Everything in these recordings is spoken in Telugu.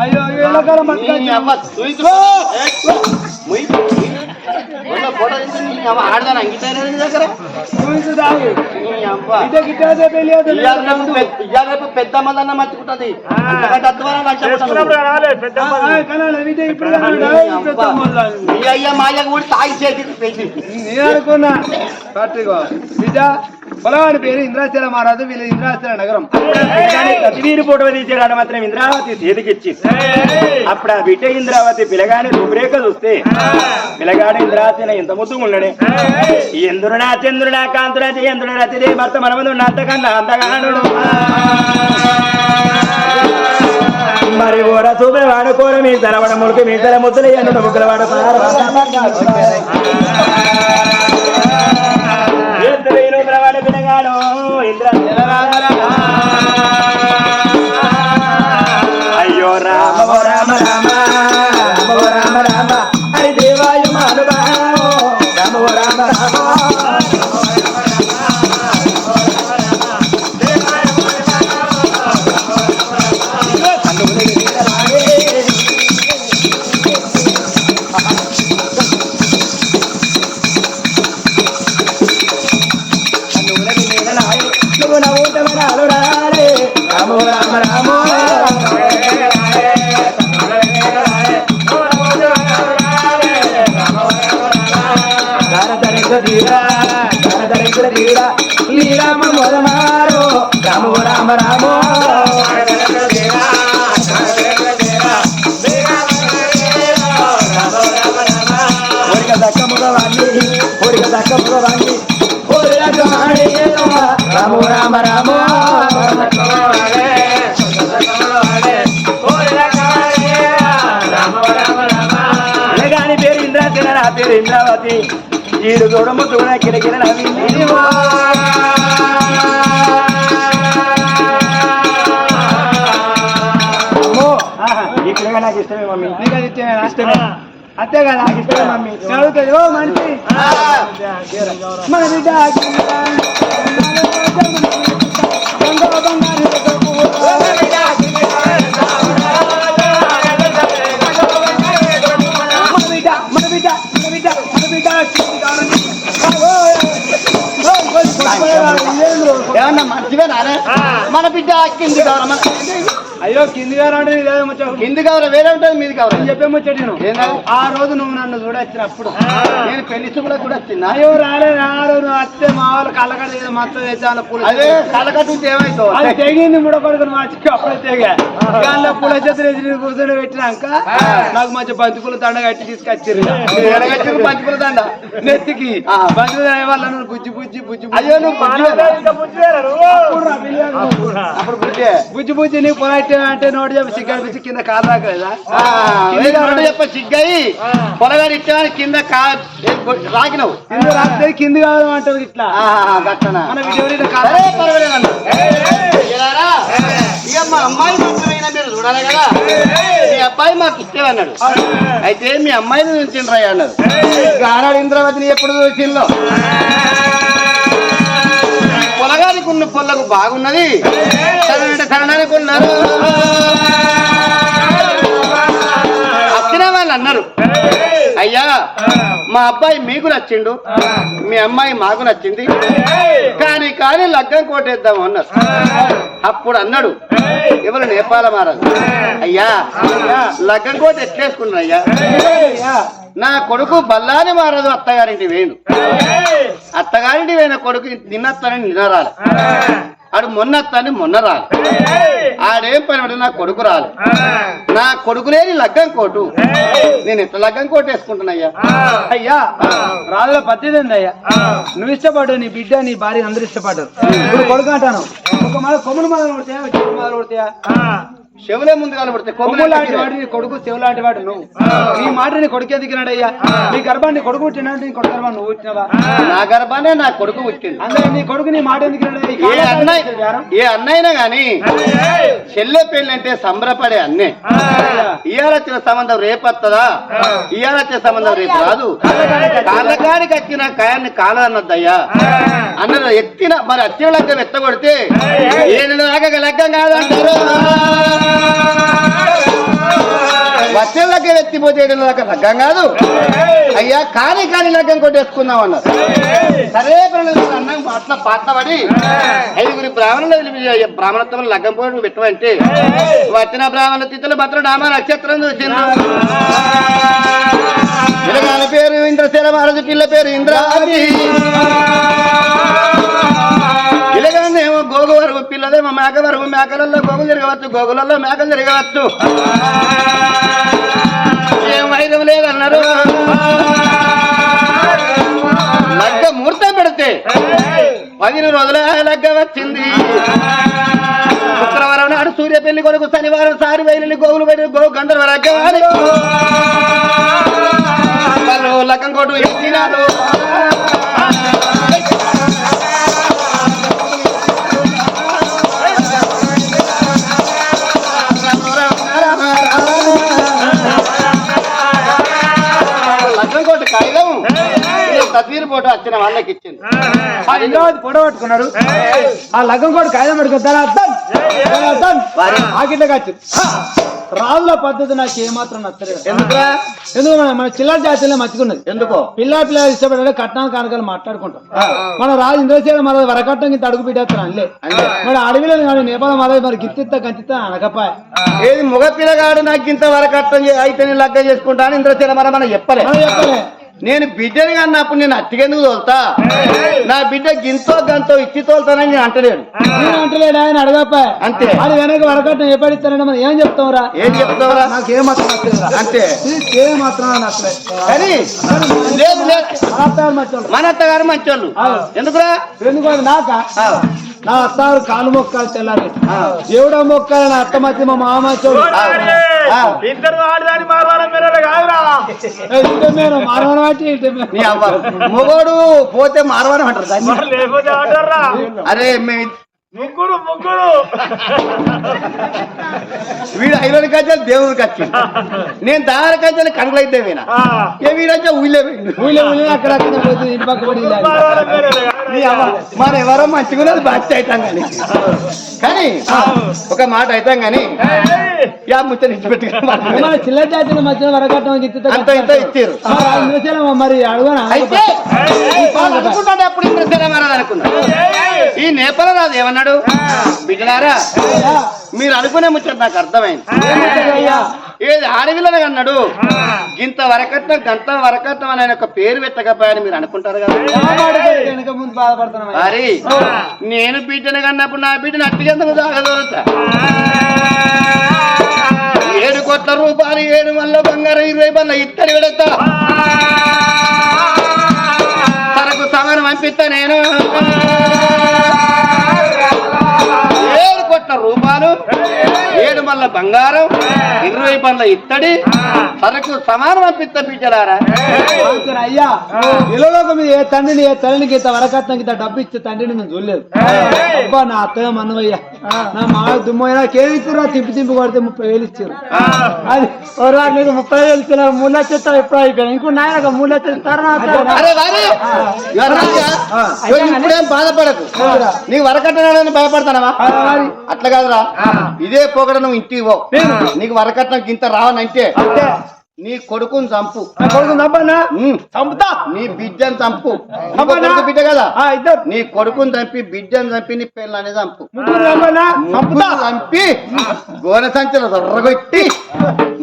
అయ్యో ఎండాకాలం పెద్ద- ఇయ్యాల రేపు మర్చిపోతుంది అయ్య మాయ కూడా తాగి చేసి అనుకున్నా బిడ్డ. పొలవాడి పేరు ఇంద్రాచల మహారాజు వీళ్ళ ఇంద్రాచల నగరం. ప్రతివీరి ఫోటో తీసేరాడు మాత్రం ఇంద్రావతి చేతికిచ్చి. అప్పుడు ఆ బిడ్డ ఇంద్రావతి పిలగాని రూపురేఖ చూస్తే పిలగాడు ఇంద్రావతి ఇంత ముద్దు ఉండడే ఎందురునా చంద్రునా కాంతునా చంద్రుడు రతిదే భర్త మనమందు అంతకన్నా అంతగానుడు. మరి ఓర చూపే వాడుకోరు మీ తలవడ మురికి మీ తల ముద్దులు ఎన్నుడు ముగ్గుల వాడు. వాడు పిలగాడు ఇంద్ర నువ్వు మొదమారో రామ రామ రామ ఓరిక దక్క మగవాణి ఓరిక దక్క మగవాణి రామ రామ రామ. పేరు ఇంద్రాచల నా పేరు ఇంద్రావతి. ఈడు గౌడమ్మ చూడ నవ్వింది. నాకు ఇష్టమే మమ్మీ. నీకు అది ఇచ్చేనా? ఇష్టమే. అంతే కదా నాకు ఇష్టమే మమ్మీ. అడుగుతుంది ఓ మనిషి మన ఏమన్నా మంచిగా నానే మన బిడ్డ కింది కవర మన అయ్యో కింది గారు అంటే. కింది కవర వేరే ఉంటుంది మీది కవర నేను చెప్పే ముచ్చట నేను. ఆ రోజు నువ్వు నన్ను చూడొచ్చినప్పుడు నేను పెళ్ళి కూడా వచ్చిందా అయ్యో రాలే రాడు నువ్వు వస్తే మా వాళ్ళు కళ్ళకడ ఏదో మొత్తం వేసాను పూల అదే కళ్ళకట్టు ఏమైతో అది తెగింది ముడకొడుకుని మార్చి అప్పుడే తెగా దానిలో పూల చేతులు కూర్చొని పెట్టినాక నాకు మంచి బంతిపూల దండ కట్టి తీసుకొచ్చారు పంచుకుల దండ నెత్తికి ఆ. బంతిపూల వల్ల నువ్వు బుజ్జి బుజ్జి బుజ్జి. అయ్యో నువ్వు బుజ్జే బుజ్జి బుజ్జి నీకు పొలైతే అంటే నోటి చెప్పి సిగ్గర్ పిచ్చి కింద కాలు రాకలేదా రెండు చెప్ప సిగ్గయి పొలగాడు ఇచ్చామని కింద రాకినవు. కింద రాస్తే కింది ఇట్లా. మన వీడియో పర్వాలేదన్న ఇలారా, ఇక మా అమ్మాయి మంచిదైనా మీరు చూడాలి కదా? మీ అబ్బాయి మాకు ఇష్టం అన్నాడు. అయితే మీ అమ్మాయిని చూసిండ్రా అన్నారు గానాడు ఇంద్రవతిని ఎప్పుడు చూసిందో? ఉన్న పొల్లకు బాగున్నది. ఉన్నారు వాళ్ళు అన్నారు. అయ్యా మా అబ్బాయి మీకు నచ్చిండు మీ అమ్మాయి మాకు నచ్చింది. కానీ కానీ లగ్గం కోటేద్దాం అన్నారు. అప్పుడు అన్నాడు ఎవరు నేపాల మారారు అయ్యా లగ్గం కోట ఎట్లేసుకున్నారు అయ్యా నా కొడుకు బల్లాని మారదు అత్తగారింటి వేణు. అత్తగారింటి వేణ కొడుకు నిన్నత్తనని నిన్న రాలి. ఆడు మొన్నత్తని మొన్న రాలి. ఆడేం పని పడి నా కొడుకు రాలి. నా కొడుకు లేని లగ్గం కోటు. నేను ఎట్లా లగ్గం కోటు వేసుకుంటున్నాయ్యా అయ్యా రాజుల పద్ధతి అయ్యా నువ్వు ఇష్టపడ్డు నీ బిడ్డ నీ భార్య అందరూ ఇష్టపడ్డారు. కొడుకు అంటాను. ఒక మన కొమ్ములు మొదలు కొడతాయా కొడతాయా? చెవులే ముందు కనబడితే కొమ్ము లాంటి వాడు నీ కొడుకు చెవు లాంటి వాడు నువ్వు నీ మాట నీ కొడుకే దిగినాడు అయ్యా నీ గర్భాన్ని కొడుకు పుట్టినాడు నీ కొడుకు గర్భాన్ని నువ్వు పుట్టినవా? నా గర్భానే నా కొడుకు పుట్టింది అందరూ నీ కొడుకు నీ మాట ఎందుకు? ఈ ఏ అన్నయ్య ఏ అన్నైనా గాని చెల్లె పెళ్ళి అంటే సంబరపడే అన్నే. ఇవాళ వచ్చిన సంబంధం రేపు వస్తుందా ఇవాళ వచ్చే సంబంధం రేపు రాదు. కాళ్ళకాడికి వచ్చిన కాయాన్ని కాలన్నద్దయ్యా. అన్నది ఎత్తిన మరి వచ్చిన లగ్గం ఎత్తగొడితే ఏడు దాకా లగ్గం కాదంటారు వచ్చే లగ్గం ఎత్తిపోతే లగ్గం లగ్గం కాదు. అయ్యా కాని కాని లగ్గం కొట్టేసుకుందాం అన్నారు. సరే అన్నం అట్లా పాటపడి ఐదుగురి బ్రాహ్మణులు బ్రాహ్మణత్వం లగ్గం పోయి పెట్టమంటే వచ్చిన బ్రాహ్మణ తిథులు భద్ర నామ నక్షత్రం చూసిండ్రు పిల్లగాల పేరు ఇంద్రశీల మహారాజు పిల్ల పేరు ఇంద్రావతి. వరకు మేక వరకు మేకలలో గోగులు తిరగవచ్చు గోగులలో మేకలు తిరగవచ్చు. ఏం వైద్యం లేదన్నారు? లగ్గ ముహూర్తం పెడితే పదిహేను రోజుల లగ్గ వచ్చింది. శుక్రవారం నాడు సూర్య పెళ్ళి కొరకు శనివారం సారి వెళ్ళి గోగులు పెట్టి గో గంధర్వ లగ్గం లగ్గం కొట్టు ఎత్తినారు తస్వీర్ ఫోటో వచ్చిన వాళ్ళకి ఇచ్చింది. ఆ ఇంద్రావతి ఫోటో పట్టుకున్నారు ఆ లగ్గం కూడా కాయదం పెట్టుకుంటారా ఆకిట్లకి వచ్చి రాళ్ళ పద్ధతి నాకు ఏమాత్రం నచ్చలేదు. ఎందుకురా? ఎందుకు మన- మన చిల్లర జాతీయంలో మర్చుకున్నది ఎందుకో? పిల్ల పిల్ల ఇష్టపడే కట్నం కానకాలు మాట్లాడుకుంటాం. మన రాజు ఇంద్రసేన మన వరకట్నం ఇంత అడుగు పెట్టేస్తాను అల్లే మరి అడవిలో కానీ నేపాల మాధవి మరి గిత్తిత్త గంతిత్త అనకపాయ. ఏది మగ పిల్లగాడు నాకు ఇంత వరకు అర్థం అయితే నేను లగ్గం చేసుకుంటాను ఇంద్రసేన మన మనం చెప్పలే. మనం చెప్పలే. నేను బిడ్డని అన్నప్పుడు నేను అట్టికెందుకు తోలుతా? నా బిడ్డ గింతో గంతో ఇచ్చి తోలుతానని నేను అంటలేడు నేను అంటలేడు ఆయన అడగపాయ అంతే. అది వెనక వరకట్నం ఎప్పటిస్తానంటే మనం ఏం చెప్తాంరా ఏం చెప్తావురా? నాకు ఏమాత్రం నచ్చలేదు అంతే. ఏమాత్రం నచ్చలేదు. కానీ లేదు లేదు. మన అత్తగారు మంచోళ్ళు. ఎందుకురా? ఎందుకంటే నాక? నా అత్తారు కాలు మొక్కాలు తెల్లారి ఎవడో మొక్కాలి నా అత్త మధ్య మా మామ చోడు. ఇద్దరు ఆడదాని మారవారం మొగోడు పోతే మారవని అంటారు అరే మేము ముగ్గురు ముగ్గురు. వీడు ఐదు కచ్చాలి దేవుడికి వచ్చి నేను దారి కచ్చాలి కనుకలు అయితే ఆ, ఏ వీడొచ్చా ఊళ్ళో. ఊళ్ళో ఊళ్ళో అక్కడ మన ఎవరో మంచిగా ఉన్నది బాధ్యత అవుతాం కానీ. కానీ ఒక మాట అవుతాం కానీ యా ముచ్చని మన చిల్లర జాతిని మధ్యన వరకట్నం గిత్తితో అంత ఇంత ఇచ్చారు. మరి ఆ ఇంద్రశీలం మరి అడుగునా? అయితే వాళ్ళు అనుకుంటాడు అప్పుడు ఇంద్రసేన మహారాజు అనుకున్నా ఈ నేపాల రాజు ఏమన్నాడు? బిడ్డలారా మీరు అనుకునే ముచ్చట నాకు అర్థమైంది. ఏది ఆడవిల్లనే అన్నాడు గింత వరకట్నం గంత వరకట్నం అని ఆయన ఒక పేరు పెట్టకపోయాని మీరు అనుకుంటారు కదా? మరి నేను బిడ్డను కన్నప్పుడు నా బిడ్డను అట్టికెందుకు తాగదోరుతా ఏడు కోట్ల రూపాయలు ఏడు మల్ల బంగారం ఇరవై మల్ల ఇత్తడి పెడతా. తనకు సమానం పంపిస్తా నేను. కోట్ల రూపాయలు ఏడు మల్ల బంగారం ఇరవై మల్ల ఇత్తడి తనకు సమానం బిడ్డలారా సరే అయ్యా ఇళ్ళలోకి మీద ఏ తండ్రిని ఏ తల్లికి ఇంత వరకట్నం ఇంత డబ్బు ఇచ్చే తండ్రిని మేము చూడలేదు. అబ్బా నా అత్తయ్య మన్నవయ్య నా మా దుమ్మ నాకేమి ఇచ్చారు తిప్పి తిప్పి కొడితే ముప్పై వేలు ఇచ్చారు అది ఓ రాడు నీకు ముప్పై వేలు ఇచ్చారు మూడు లక్షలు ఇస్తారు ఎప్పుడు అయిపోయాను? ఇంకో నాయన మూడు లక్షలు ఇస్తారు ఇప్పుడేం బాధపడకు. నీకు వరకట్నం భయపడతానవా. అట్లా కాదురా. ఇదే పోగడ నువ్వు ఇంటికి పో. నీకు వరకట్నం గింత రావనంటే. నీ కొడుకుని చంపు. నా కొడుకు నమ్మన్నా ఉమ్. చంపుతా? నీ బిడ్డను చంపు. బిడ్డ కదా? నీ కొడుకుని చంపి బిడ్డను చంపి నీ పిల్లని చంపు. చంపుతా? చంపి గోనె సంచులు దొర్రగొట్టి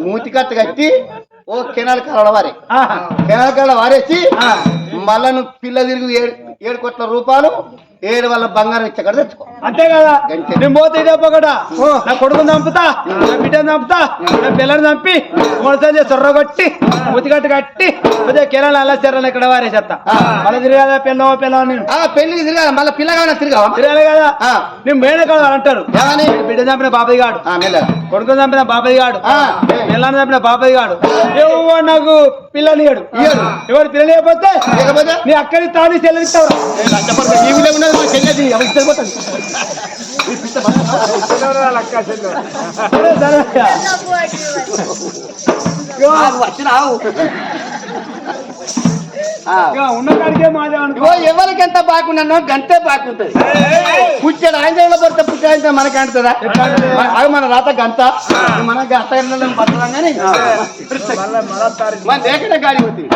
మూతి కట్టు కట్టి ఓ కెనాల్ కాలడ వారి. కెనాల్ కాడ వారేసి మళ్ళా నువ్వు పిల్ల తిరిగి ఏడు ఏడు కోట్ల రూపాయలు ఏడు వాళ్ళ బంగారం ఇచ్చక్కడ తెచ్చుకో. అంతే కదా. నేను పోతే ఇదే పొగట నా కొడుకుని చంపుతా నా బిడ్డను చంపుతా నా పిల్లని చంపి మొదటి సొర్ర కొట్టి ముతిగట్టు కట్టి కొద్దిగా కిరాలు అలా చెర్రలు ఇక్కడ వారేసేస్తా? మళ్ళీ తిరగాల పిల్ల పిల్ల నేను? పెళ్ళికి తిరగాలి మళ్ళీ పిల్లగా తిరగావా? తిరగాలి కదా. నేను మేడ అంటారు. బిడ్డ చంపిన బాబాయ్ గాడు. కొడుకుని చంపిన బాబాయ్ గాడు. పిల్లని చంపిన బాబాయ్ గాడు. ఎవరు నాకు పిల్లనియాడు ఇయ్యడు. ఎవరు పిల్లలు లేకపోతే లేకపోతే నీ అక్కడి తాని సరే ఆగు, వచ్చినావు. ఎవరికి ఎంత బాగున్నానో గంతే బాగుంటది. పుచ్చాడు ఆయన పడితే పుచ్చాడు మనకి అంటుందా? అవి మన రాత గంత. మన గంత పడతాం కానీ. మన దేకట గాడి పోతుంది.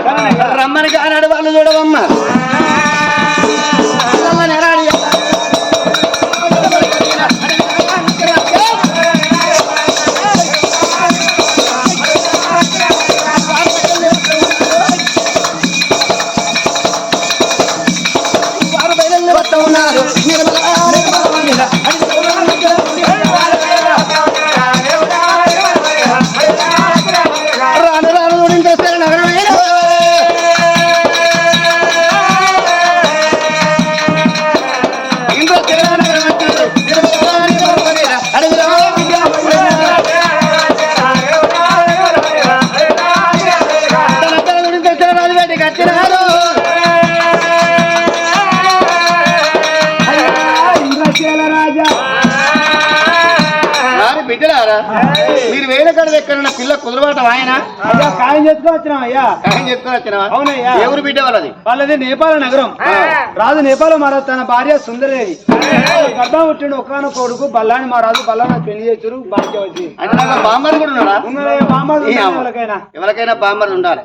రమ్మని కానాడు వాళ్ళు చూడవమ్మా. రమ్మని ఎరాడి. వారి మీరు వేల కడవ ఎక్కడున్న పిల్ల కుదరబాట ఆయన ఖాయం చేసుకోవచ్చున్నాం అయ్యా. ఏం చెప్తారు వచ్చినవా? అవునయ్యా. ఎవరు బిడ్డ వాళ్ళది? వాళ్ళది నేపాల నగరం. రాజు నేపాల మహారాజు తన భార్య సుందరదేవి. గర్భం పుట్టిండు ఒకనొక కొడుకు బల్లాని మహారాజు బల్లాని పెళ్ళి చేతురు భాగ్యవతి. అంటే నాకు బామ్మర్ కూడా ఉన్నాడా? ఈ అమ్మ. ఎవరికైనా. ఎవరికైనా బామ్మర్ ఉండాలి.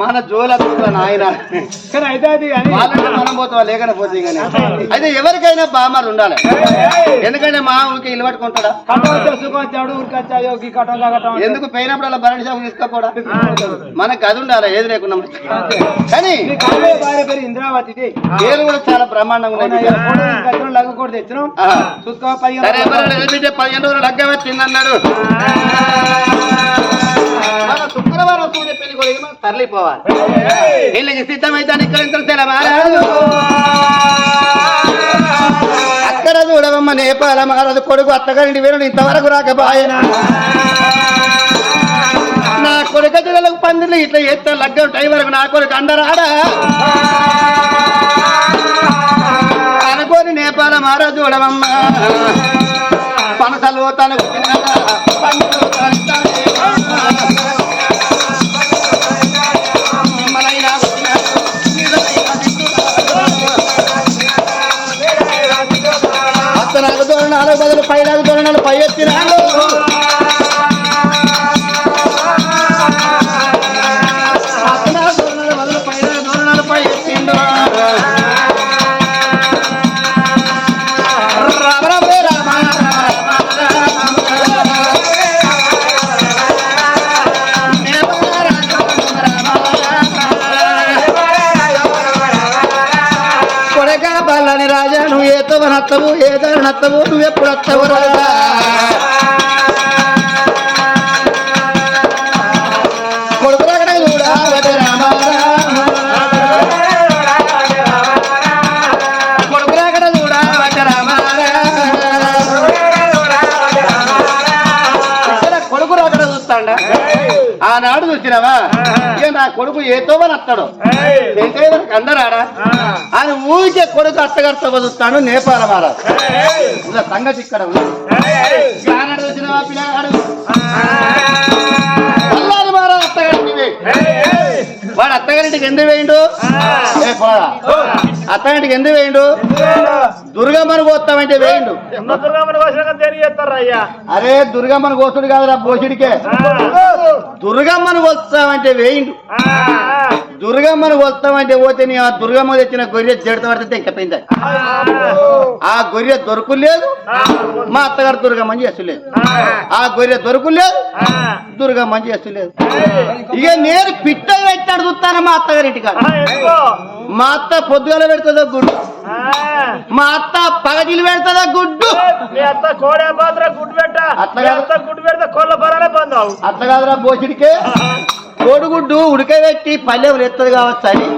మన జోల నాయన. కానీ అయితే అది మనం పోతావా? లేకనే పోతే కానీ అయితే ఎవరికైనా బామ్మర్ ఉండాలి. ఎందుకంటే మా ఊరికి ఇల్లు పట్టుకుంటాడా వచ్చాడు ఊరికి ఎందుకు పోయినప్పుడు అలా భరణి షాపు తీసుకోపోడా? మనకు అది ఉండాలి ఏది లేకుండా కానీ ఇంద్రావతి పేరు కూడా చాలా బ్రహ్మాండంగా ఉన్నాయి పదిహేను రోజులు. లగ్గ వచ్చిందన్నాడు మన శుక్రవారం సూర్య పెళ్ళి కూడా మనం తరలిపోవాలి. వీళ్ళకి సిద్ధమైతే ఇక్కడ ఇంత మహారాజు అక్కడ చూడవమ్మ నేపాల మారదు కొడుకు అత్తగారింటి వేరు ఇంతవరకు రాకపోయిన? నా కొడుకు పిల్లలకు పందిర్లు ఇట్లా ఎత్తే లగ్గం టైం వరకు నా కొడుకు అందరాడా? అనుకోని నేపాల మహారాజు చూడవమ్మ. పనసలు తను తిన్నగా, దోరణాలు ಪ್ರಥಮರ ఇక నా కొడుకు ఏతో వస్తాడు శంకరేశ్వరికి అందరాడా? ఆయన ఊరికే కొడుకు అత్తగర్త వదులుతాడు నేపాల మహారాజ్. ఇలా సంగతి ఇక్కడ మహారాజ్. వాడు అత్తగారింటికి ఎందుకు వేయండు అత్తగారింటికి ఎందుకు వేయండు? దుర్గమ్మను కోస్తామంటే వేయండు. అరే దుర్గమ్మను కోస్తుడు కాదురా బోసుడికే దుర్గమ్మను కోస్తామంటే వేయిండు. దుర్గమ్మను వస్తామంటే పోతే నీ ఆ దుర్గమ్మ తెచ్చిన గొర్రె జడత పడితే ఇంకపోయింది ఆ గొర్రె దొరకలేదు. మా అత్తగారు దుర్గమ్మని చేస్తలేదు. ఆ. గొర్రె దొరకలేదు. దుర్గమ్మని చేస్తలేదు. ఇక నేను పిట్ట పెట్టి అడుగుతాను మా అత్తగారి ఇంటికాడ మా అత్త పొద్దుగల పెడుతుందో గుడ్డు? మా అత్త పగటిలు పెడుతుందా గుడ్డు? మీ అత్త కోడే పాత్ర గుడ్డు పెట్ట. అత్త గుడ్డు పెడితే కోళ్ళ పరాలే పొందావు అట్లా కాదురా బోసిడికే? కోడిగుడ్డు ఉడకబెట్టి ఎత్తది కావచ్చు అని.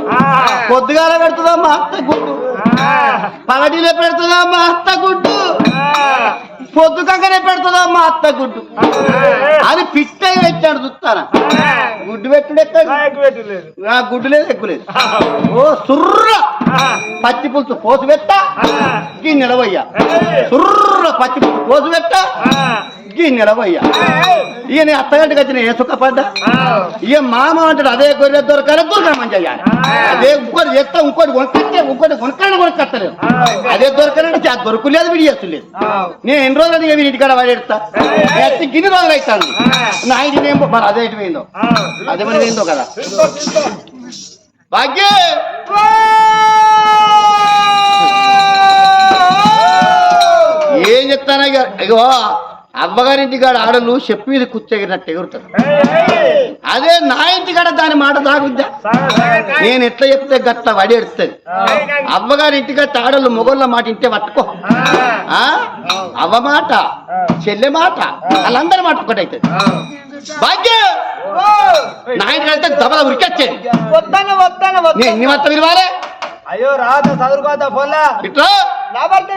పొద్దుగాల పెడుతుందా మా అత్త గుడ్డు. పగటిలో పెడుతుందా మా అత్త గుడ్డు. పొద్దు కంకనే పెడుతుందా మా అత్త గుడ్డు? అది పిట్ట పెట్టాడు చూస్తారా గుడ్డు పెట్టుడు ఎక్కడ? పెట్టలేదు. నా గుడ్డు లేదు ఎక్కులేదు ఓ సుర్ర! పచ్చి పులుసు పోసు పెట్ట? నిలవయ్యా సుర్ర పచ్చి పులుసు పోసు పెట్ట? గీ నిలవయ్యా ఇక నేను అత్తగంటకి వచ్చిన ఏ సుఖపడ్డా ఇక మామ అంటాడు అదే గొర్రె దొరకాలి దొరకమని చెయ్యాలి అదే ఇంకోటి చేస్తా ఇంకోటి కొనుక్కొస్తే ఇంకోటి కొనుక్కాలని కొనుక్కొస్తలేదు అదే దొరకనంటే అది దొరకలేదు విడి చేస్తలేదు. నేను ఎన్ని రోజులు ఇక వీడి ఇంటికాడ వాడేస్తా గిన్ని రోజులు అవుతాను నా ఇంటి ఏం మరి అదే ఎటు పోయిందో? అదే మరి పోయిందో కదా? భాగ్య! ఏం చెప్తానా ఇగో అవ్వగారింటి కాడ ఆడలు చెప్పు మీద కూర్చోగినట్టు ఎగురుతారు. అదే నా ఇంటి కాడ దాని మాట దాగుద్దా? నేను ఎట్లా చెప్తే గట్ల వడి ఎడుతుంది అవ్వగారి ఇంటికి ఆడలు మొగోళ్ళ మాట ఇంటే పట్టుకో. ఆ? అవ్వ మాట చెల్లె మాట వాళ్ళందరి మాట ఒకటైతుంది భాగ్యం! నా ఇంటికి వెళ్తే దబల ఉరికొచ్చేది. ఎన్ని మొత్తం విలువాలే అయ్యో రాత చదువుకోతా పొల్లా ఇట్లా? నా భర్త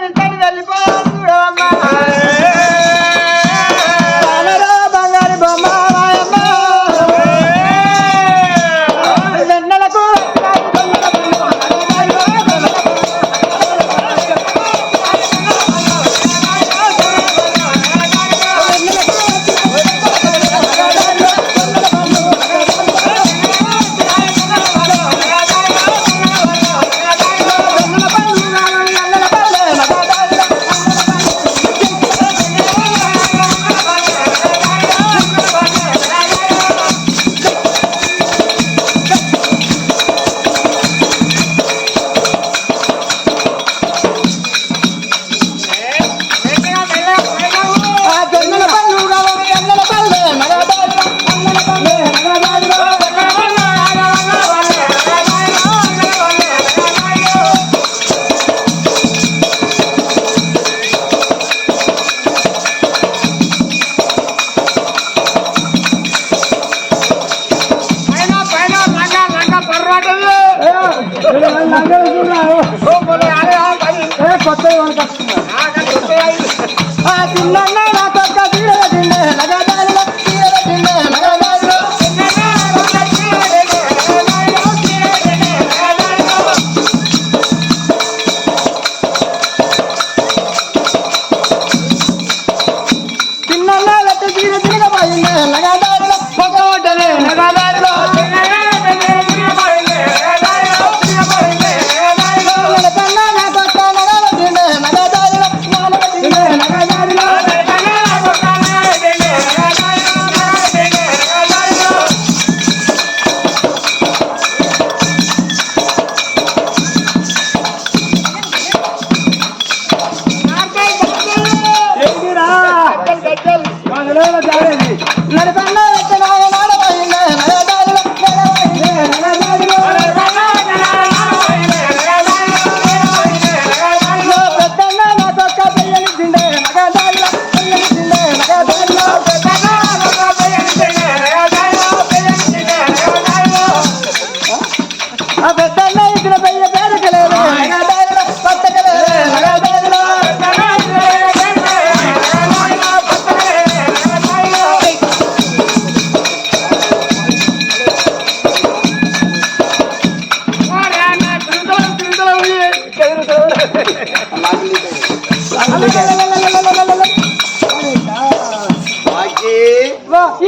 నగదాలు.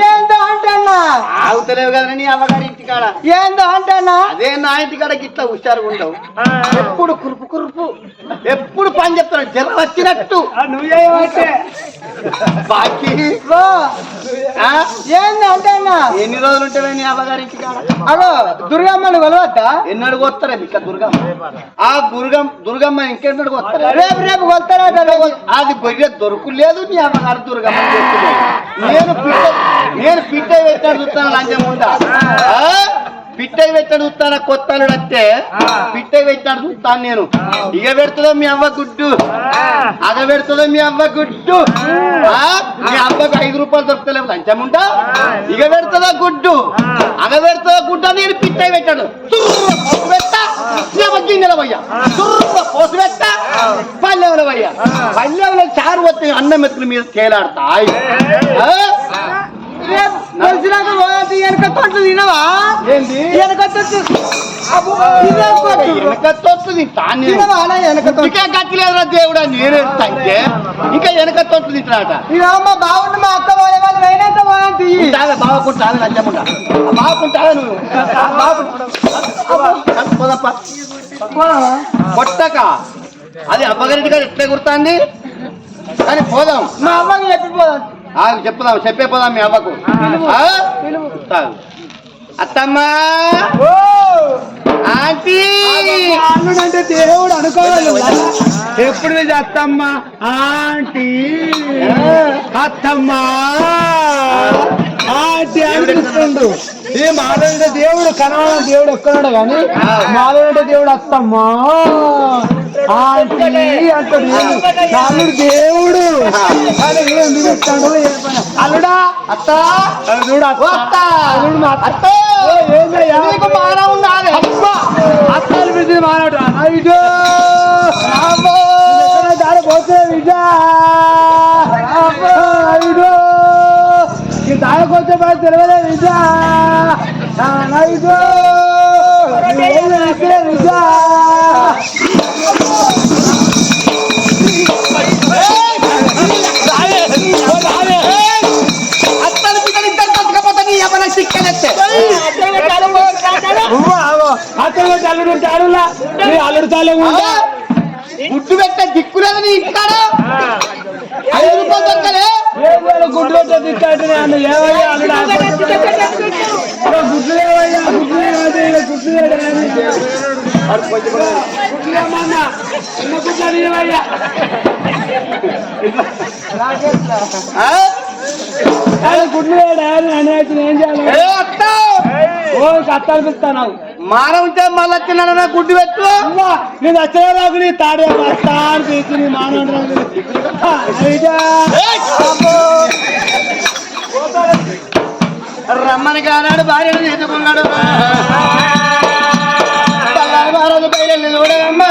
ఏందో అంటన్నా ఆగుతలేవు కదా నీ అవ్వగారి ఇంటికాడ అంటన్నా అదే నా ఇంటికాడ గిట్ల హుషారుగా ఉండవు ఎప్పుడు కురుపు కురుపు ఎప్పుడు పని చెప్తాడు జ్వరం వచ్చినట్టు. నువ్వేమంటే బాకీ? ఏందో అంటన్నా ఎన్ని రోజులు ఉంటావే నీ అవ్వగారి ఇంటికాడ అగో దుర్గమ్మను కొలవద్దా? ఎన్నడు వస్తారా ఇక దుర్గమ్మ? ఆ దుర్గం దుర్గమ్మ ఇంకెన్నడు వస్తారా రేపు రేపు రేపు. అది గొర్రె దొరుకులేదు నీ అమ్మగారు దుర్గమ్మ చెప్తున్నాడు. నేను పిట్ట నేను పిట్ట పెట్టాడు చూస్తాను లంచం ఉందా ఆ? పిట్ట పెట్టాడు చూస్తానా కొత్త అల్లుడు వస్తే పిట్ట పెట్టాడు చూస్తాను నేను. ఇక పెడుతుందో మీ అవ్వ గుడ్డు? అగ పెడుతుందో మీ అవ్వ గుడ్డు? మీ అవ్వకు ఐదు రూపాయలు దొరుకుతలేవు లంచం ఉందా? ఇక పెడుతుందా గుడ్డు? అగ పెడుతుందో గుడ్డు నేను పిట్ట పెట్టాడు పోసు పెట్టా పెట్టా పల్లెవుల చారు వస్తే అన్నం మీద తేలాడతాయి. కొలిసినాక పోతే వెనక తొట్టు తినవా? వెనక తొట్టు. ఇంకా గట్టిలేదురా దేవుడా నేనే అంటే ఇంకా వెనక తొట్టు బాగుండు మా అక్క పోయే వాళ్ళు నేనైతే నువ్వు? కొట్టక. అది అబ్బగారింటి గారు ఎట్లా గుర్తాంది? కానీ పోదాం. మా అమ్మకి చెప్పిపోదాం ఆగు చెప్పుదాం చెప్పే పోదాం మీ అవ్వకు. అత్తమ్మా! ఆంటీ! అల్లుడు అంటే దేవుడు అనుకోవాలి. ఎప్పుడు అత్తమ్మ? ఆంటీ! అత్తమ్మ! ఆంటీ అనిపిస్తుండు ఈ మాధవుడు దేవుడు కనవాల దేవుడు ఎక్కడున్నాడు కానీ మాధవుడు దేవుడు అత్తమ్మ. ఆంటీ అంటాడు అల్లుడు దేవుడు. ఏం ఏ పని? అల్లుడా అత్త. అల్లుడు అత్త. అత్త. అల్లుడు మా అత్త. అత్త. ఏ, ఏందయ్యా? నీకు మానం ఉండాలి. అబ్బా! అత్తాలు పిలిచింది మానవుడు. బతకపోతే నీ ఏమైనా సిక్కనెత్తే అత్తలు అల్లుడు నీ అల్లుడు చాలు ఉంటా గుడ్డు పెట్టే దిక్కులేదు నీ ఇంటికాడ? ఐదు రూపాయలు దొరకలే గుడ్లు ఆపద. ఓ గుడ్లు ఏవయ్యా గుడ్లు ఏమన్నా అనేది ఏం చేయాలి? ఓ ఉంటే మళ్ళీ వచ్చిన గుడ్డు పెట్టు. నేను వచ్చిన రాకు నీ తాడే బస్తా అని నీ మానవుడు రమ్మని కానాడు భార్యను చేసుకున్నాడు పల్లారు మహారాజు బయలు చూడమ్మా.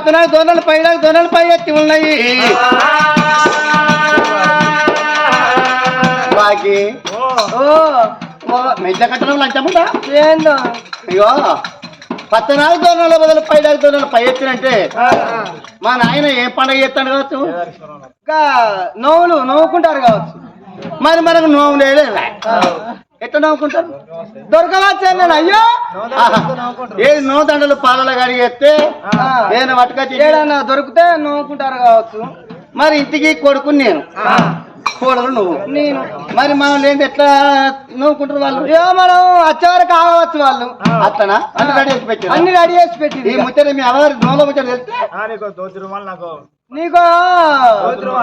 పత్తనాలు దొనలు పై దొనలు పై ఎత్తి ఉన్నాయి. బాకి మెట్ల కట్టడం లంచముందా ఏందో? అయ్యో పత్తనాలు దొనల బదులు పై దొనలు పై ఎత్తినంటే మా నాయన ఏ పండుగ చేస్తాడు కావచ్చు? ఇంకా నవ్వులు నవ్వుకుంటారు కావచ్చు. మరి మనకు నోము లేదు ఎట్లా నవ్వుకుంటారు? దొరకవచ్చు నేను అయ్యో! ఏది నో దండలు పాలలో కడిగేస్తే నేను పట్టుకొచ్చి ఏడన్నా దొరికితే నవ్వుకుంటారు కావచ్చు. మరి ఇంటికి కొడుకు నేను. కోడలు నువ్వు. నేను. మరి మనం లేని ఎట్లా నవ్వుకుంటారు వాళ్ళు? ఏమో మనం వచ్చేవరకు ఆగవచ్చు వాళ్ళు. అట్లనా అన్ని రెడీ చేసి పెట్టారు? అన్ని రెడీ చేసి పెట్టింది ఈ ముచ్చట మీ అవగారు నోలో ముచ్చట తెలిస్తే? నీకు నాకు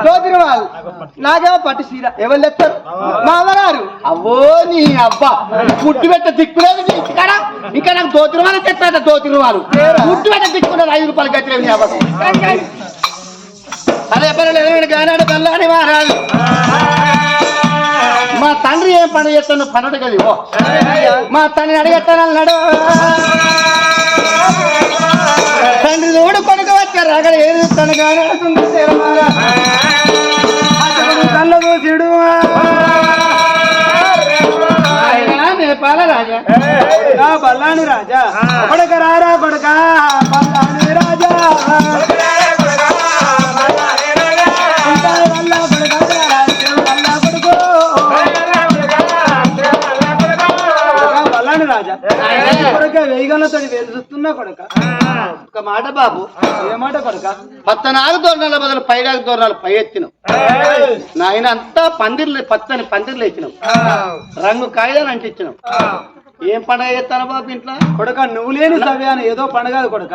జ్యోతిరుమాల్ నాకేమో పట్టు చీర ఎవరు తెస్తారు మా అమ్మగారు అవ్వో నీ అబ్బా గుడ్డు పెట్ట దిక్కులేదు నీ ఇంటికాడ ఇంకా నాకు తెస్తాడ దోతి రూపాయలు గుడ్డు పెట్ట దిక్కున్నారు ఐదు రూపాయలు గట్టిలేవు నీ అబ్బా అదే పర్వాలేదు గానాడు బల్లాని మహారాజు మా తండ్రి ఏం పని చేస్తాను పనుడు కదా మా తండ్రిని అడిగేస్తాను అన్నాడు. తండ్రి చూడు కొడుకు వచ్చారు. అక్కడ ఏది తన గానాడుతుంది కళ్ళ చూసిడు నేపాల రాజా. బల్లాని రాజా. కొడక రారా కొడక. బల్లాని రాజా. చూస్తున్నా కొడక. ఒక మాట బాబు ఏమాట కొడక? పత్తనాగు తోరణాల బదులు పైడాగు తోరణాలు పై ఎత్తినావు. నాయన అంతా పందిర్లు పచ్చని పందిర్లు ఎత్తినావు. రంగు కాగితాలు అంటించినావు. ఏం పండగ చేస్తాను బాబు ఇంట్లో? కొడక నువ్వు లేని సవ్యాన ఏదో పండగ కొడక.